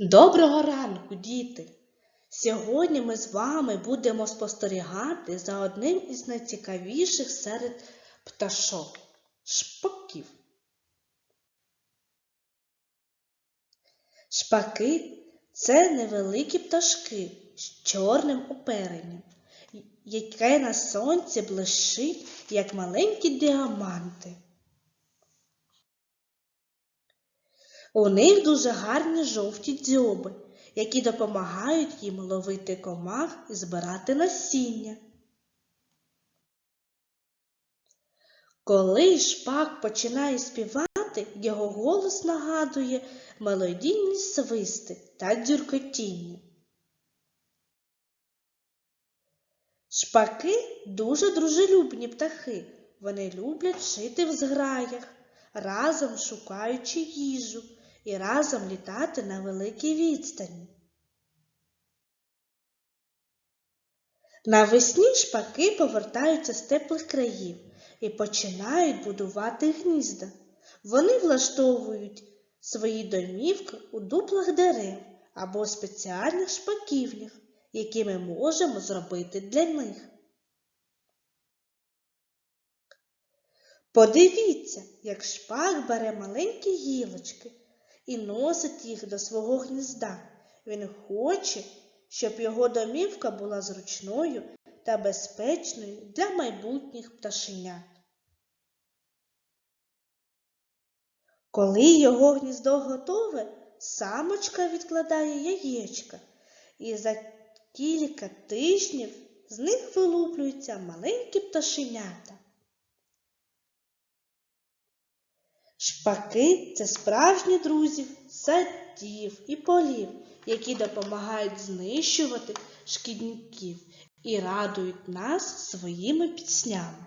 Доброго ранку, діти! Сьогодні ми з вами будемо спостерігати за одним із найцікавіших серед пташок шпаків. Шпаки це невеликі пташки з чорним оперенням, яке на сонці блищить, як маленькі діаманти. У них дуже гарні жовті дзьоби, які допомагають їм ловити комах і збирати насіння. Коли шпак починає співати, його голос нагадує мелодійні свисти та дзюркотіння. Шпаки дуже дружелюбні птахи. Вони люблять жити в зграях, разом шукаючи їжу і разом літати на великій відстані. Навесні шпаки повертаються з теплих країв і починають будувати гнізда. Вони влаштовують свої домівки у дуплах дерев або спеціальних шпаківнях, які ми можемо зробити для них. Подивіться, як шпак бере маленькі гілочки і носить їх до свого гнізда. Він хоче, щоб його домівка була зручною та безпечною для майбутніх пташенят. Коли його гніздо готове, самочка відкладає яєчка, і за кілька тижнів з них вилуплюються маленькі пташенята. Шпаки це справжні друзі садів і полів, які допомагають знищувати шкідників і радують нас своїми піснями.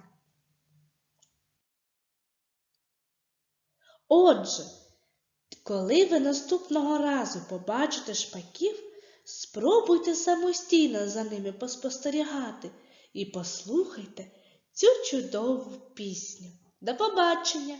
Отже, коли ви наступного разу побачите шпаків, спробуйте самостійно за ними поспостерігати і послухайте цю чудову пісню. До побачення!